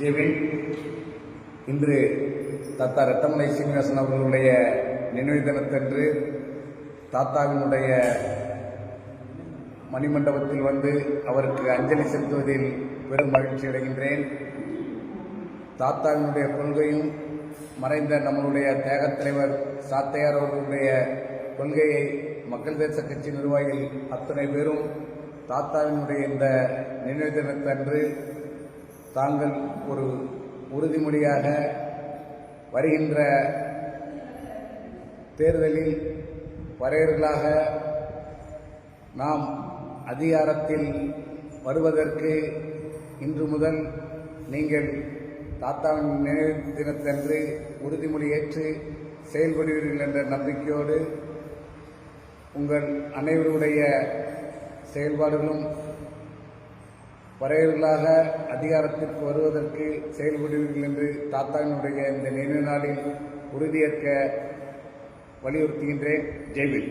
ஜெவின் இன்று தாத்தா ரத்தமலை சீனிவாசன் அவர்களுடைய நினைவு தினத்தன்று தாத்தாவினுடைய மணிமண்டபத்தில் வந்து அவருக்கு அஞ்சலி செலுத்துவதில் பெரும் மகிழ்ச்சி அடைகின்றேன். தாத்தாவினுடைய கொள்கையும் மறைந்த நம்மளுடைய தியாகத் தலைவர் சாத்தையார் அவர்களுடைய கொள்கையை மக்கள் தேச கட்சி நிர்வாகிகள் அத்தனை பேரும் தாத்தாவினுடைய இந்த நினைவு தினத்தன்று தாங்கள் ஒரு உறுதிமொழியாக வருகின்ற தேர்தலில் வரையர்களாக நாம் அதிகாரத்தில் வருவதற்கு இன்று முதல் நீங்கள் தாத்தாவின் நினைவு தினத்தன்று உறுதிமொழி ஏற்று செயல்படுவீர்கள் என்ற நம்பிக்கையோடு உங்கள் அனைவருடைய செயல்பாடுகளும் வரையர்களாக அதிகாரத்திற்கு வருவதற்கு செயல்படுவீர்கள் என்று தாத்தாவினுடைய இந்த நினைவு நாளில் உறுதியேற்க வலியுறுத்துகின்றேன். ஜெய்வில்